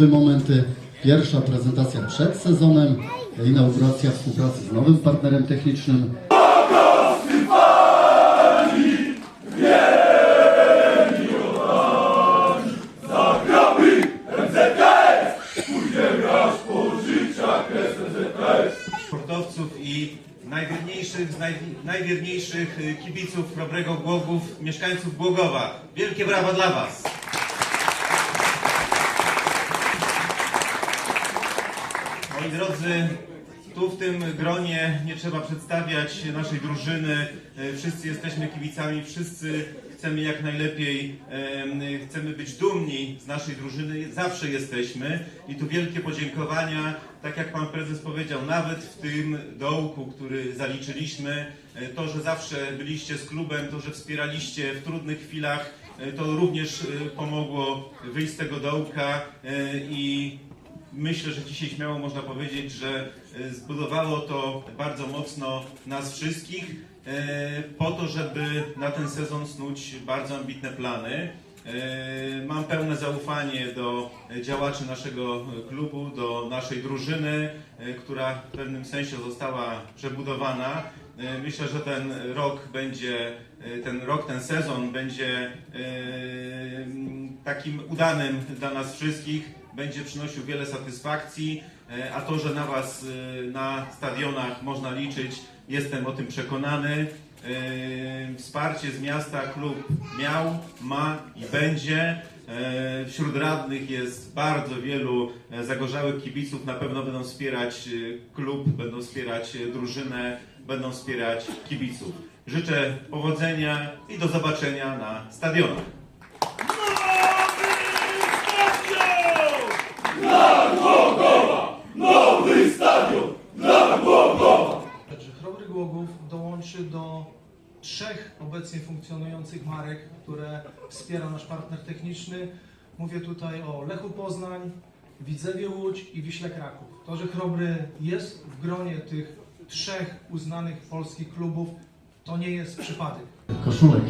wyjątkowy moment. Pierwsza prezentacja przed sezonem, inauguracja współpracy z nowym partnerem technicznym. sportowców i najwierniejszych naj, najwierniejszych y, kibiców Chrobrego Głogów, mieszkańców Głogowa. Wielkie brawa dla Was! Drodzy, tu w tym gronie nie trzeba przedstawiać naszej drużyny. E, Wszyscy jesteśmy kibicami, wszyscy chcemy jak najlepiej, em, chcemy być dumni z naszej drużyny, zawsze jesteśmy. I tu wielkie podziękowania, tak jak Pan Prezes powiedział, nawet w tym dołku, który zaliczyliśmy, e, to, że zawsze byliście z klubem, to, że wspieraliście w trudnych chwilach, e, to również pomogło wyjść z tego dołka i Myślę, że dzisiaj śmiało można powiedzieć, że e, zbudowało to bardzo mocno nas wszystkich e, po to, żeby na ten sezon snuć bardzo ambitne plany. E, Mam pełne zaufanie do działaczy naszego klubu, do naszej drużyny, która w pewnym sensie została przebudowana. Myślę, że ten rok będzie, ten rok, ten sezon będzie takim udanym dla nas wszystkich będzie przynosił wiele satysfakcji, e, a to, że na Was e, na stadionach można liczyć, jestem o tym przekonany. E, Wsparcie z miasta klub miał, ma i będzie. Wśród radnych jest bardzo wielu zagorzałych kibiców, na pewno będą wspierać klub, będą wspierać drużynę, będą wspierać kibiców. Życzę powodzenia i do zobaczenia na stadionach. Że Chrobry Głogów dołączy do trzech obecnie funkcjonujących marek, które wspiera nasz partner techniczny. Mówię tutaj o Lechu Poznań, Widzewie Łódź i Wiśle Kraków. To, że Chrobry jest w gronie tych trzech uznanych polskich klubów, to nie jest przypadek. Koszulek.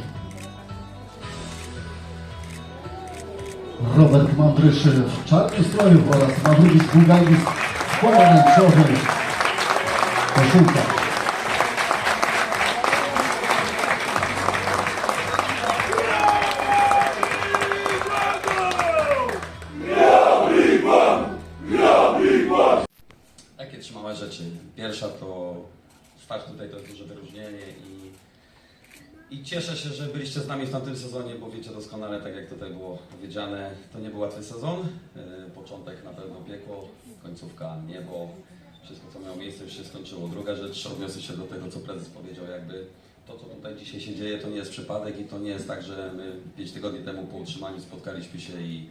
Robert Mandrysz w czarnym stroju oraz Mawrudis Bugajis w pomarańczowych koszulkach. Takie trzy małe rzeczy. Pierwsza to start tutaj to duże wyróżnienie i, i cieszę się, że byliście z nami w tamtym sezonie, bo wiecie doskonale, tak jak tutaj było powiedziane, to nie był łatwy sezon. E, Początek na pewno piekło, końcówka niebo, wszystko co miało miejsce już się skończyło. Druga rzecz, odniosę się do tego, co prezes powiedział, jakby to, co tutaj dzisiaj się dzieje, to nie jest przypadek i to nie jest tak, że my pięć tygodni temu po utrzymaniu spotkaliśmy się i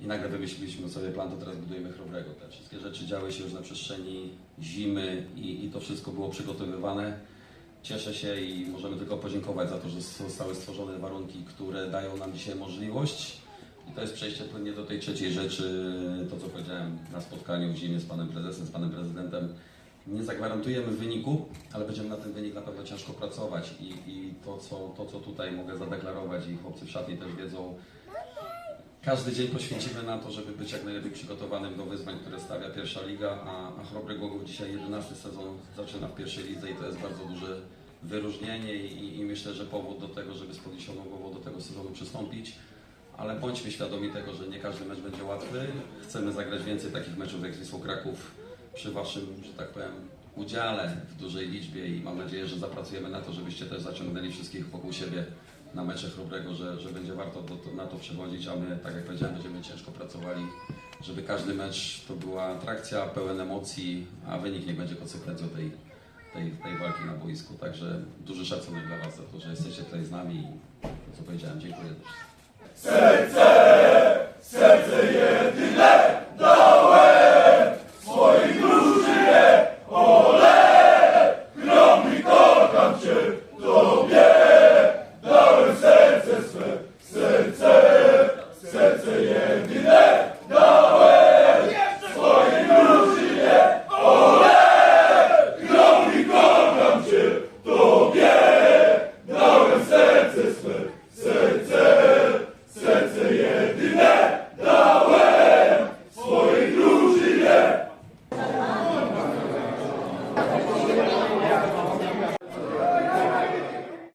i nagle wymyśliliśmy sobie plan, to teraz budujemy Chrobrego. Te wszystkie rzeczy działy się już na przestrzeni zimy i, i to wszystko było przygotowywane. Cieszę się i możemy tylko podziękować za to, że zostały stworzone warunki, które dają nam dzisiaj możliwość. I to jest przejście płynnie do tej trzeciej rzeczy, to co powiedziałem na spotkaniu w zimie z panem prezesem, z panem prezydentem. Nie zagwarantujemy wyniku, ale będziemy na ten wynik na pewno ciężko pracować i, i to, co, to, co tutaj mogę zadeklarować i chłopcy w szatni też wiedzą, każdy dzień poświęcimy na to, żeby być jak najlepiej przygotowanym do wyzwań, które stawia pierwsza liga, a, a Chrobry Głogów dzisiaj 11 sezon zaczyna w pierwszej lidze i to jest bardzo duże wyróżnienie i, i myślę, że powód do tego, żeby z podniesioną głową do tego sezonu przystąpić. Ale bądźmy świadomi tego, że nie każdy mecz będzie łatwy. Chcemy zagrać więcej takich meczów jak z Wisłą Kraków przy Waszym, że tak powiem, udziale w dużej liczbie i mam nadzieję, że zapracujemy na to, żebyście też zaciągnęli wszystkich wokół siebie na mecze Chrobrego, że, że będzie warto do, na to przechodzić, a my, tak jak powiedziałem, będziemy ciężko pracowali, żeby każdy mecz to była atrakcja, pełen emocji, a wynik niech będzie konsekwencją tej, tej, tej walki na boisku. Także duży szacunek dla Was za to, że jesteście tutaj z nami i to, co powiedziałem, dziękuję. Serce jedyne